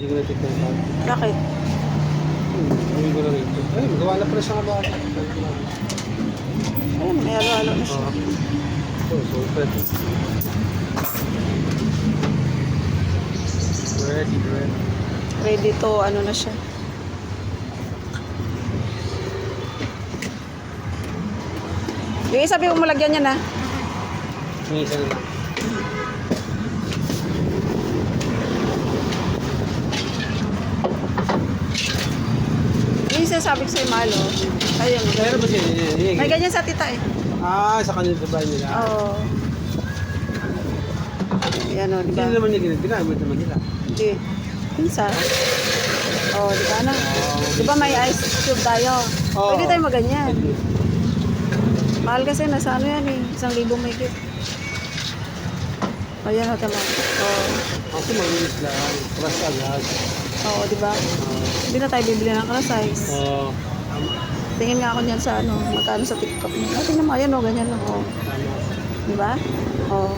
Hindi ko natikman pa. Bakit? Hmm, Hindi ko na rito. Ay, magawa na pala siya nga ba? Ayun, may halo-halo na siya. Oh, so pwede. Ready, ready. Ready to, ano na siya. Yung isa, sabi mo lagyan niya na. Minsan na lang. Yung sabi ko sa'yo, malo. Ayun, Meron ba siya? May yan. ganyan sa tita eh. Ah, sa kanila ba nila? Oo. Yan o, di Hindi ba? naman niya ginagawa. Ginagawa naman nila. Hindi. Pinsa. Oo, di ba ano? Oh, Di ba may ice cube tayo? Oo. Pwede tayo maganyan. Mahal kasi, nasa ano yan eh. Isang libo may gift. Ayan o, tama. Oo. Kasi malinis lang. Plus agad. Oo, di ba? Hindi na tayo bibili ng class size. Oo. Tingin nga ako niyan sa ano, magkano sa TikTok. Ah, tingnan mo, ayan o, ganyan lang. Oh. Di ba? Oo.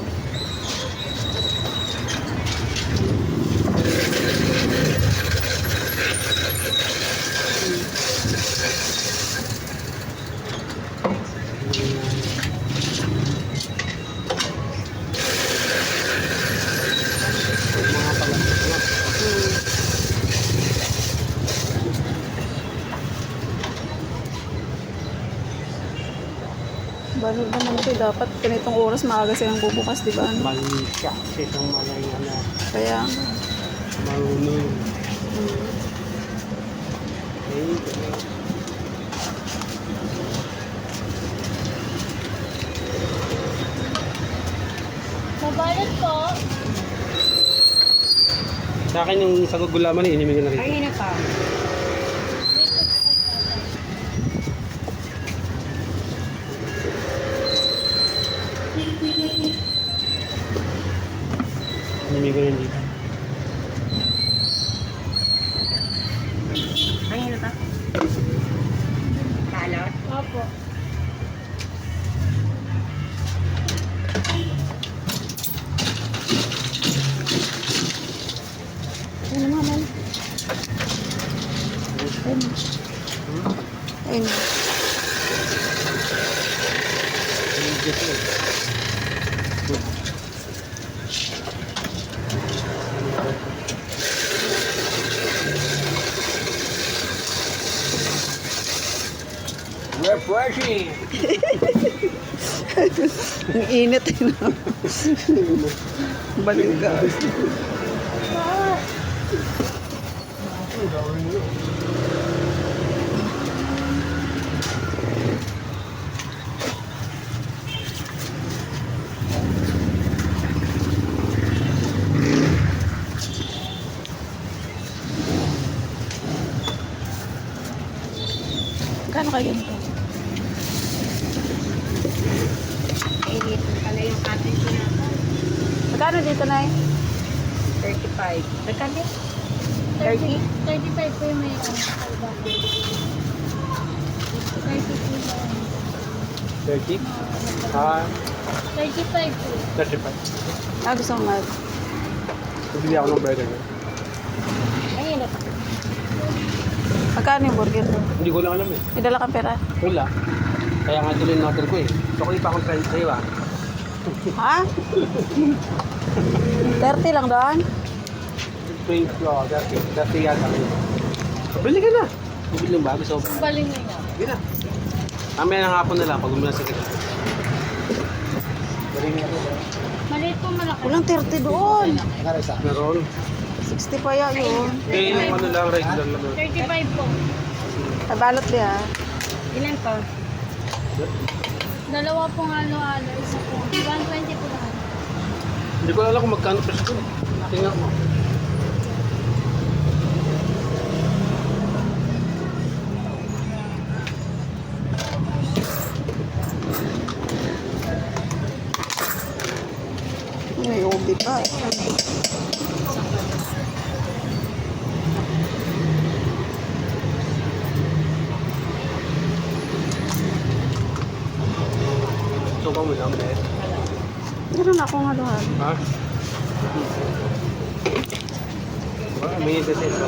Mga pala. Hmm. Balog naman ito. Dapat ganitong oras maaga silang bubukas, di ba? Malinis siya. Kasi itong malay ano. Kaya, Marunong. hmm. Okay. Mabalot po. Sa akin yung sa gugulaman, inimigay na rin. Ayun na pa. Inimigay na dito. Ayun na pa. Balot? Opo. Ayun naman, ayun. Ayun. Ayun. Refreshing! Ang init eh, no? Baliw ka. Kano kayo ganito? Init pala yung ating pinapay. Magkano dito na 35. Nagkano? 30? 35 po yung may ano, kalba. 30 po yung 30? Ah, 35 po. 35. Ah, gusto mo mag... Bibili ako ng burger. Ayun na. Magkano yung burger? Hindi ko lang alam eh. May dala kang pera? Wala. Kaya nga tuloy yung order ko eh. So, kung pa akong try sa'yo ah. Ha? 30 lang doon? 20, oh, 30. 30 yata. Bili ka na. Bibili mo ba? Gusto mo? Baling na nga. Bili na. Mamaya ng hapon na lang pag umulan sa kita. Bili. Maliit po malaki. Walang 30 doon. Meron. 60 pa yan yun. Eh, yung ano lang, regular lang. 35 po. Nabalot niya. Ilan po? Dalawa pong halo-halo. Isa po. 120 po lang. Hindi ko alam kung magkano presyo ko. Tingnan mo. May ubi pa. ako mo lang, eh. Meron akong haluhan. Ha? Well, may isa sa isa.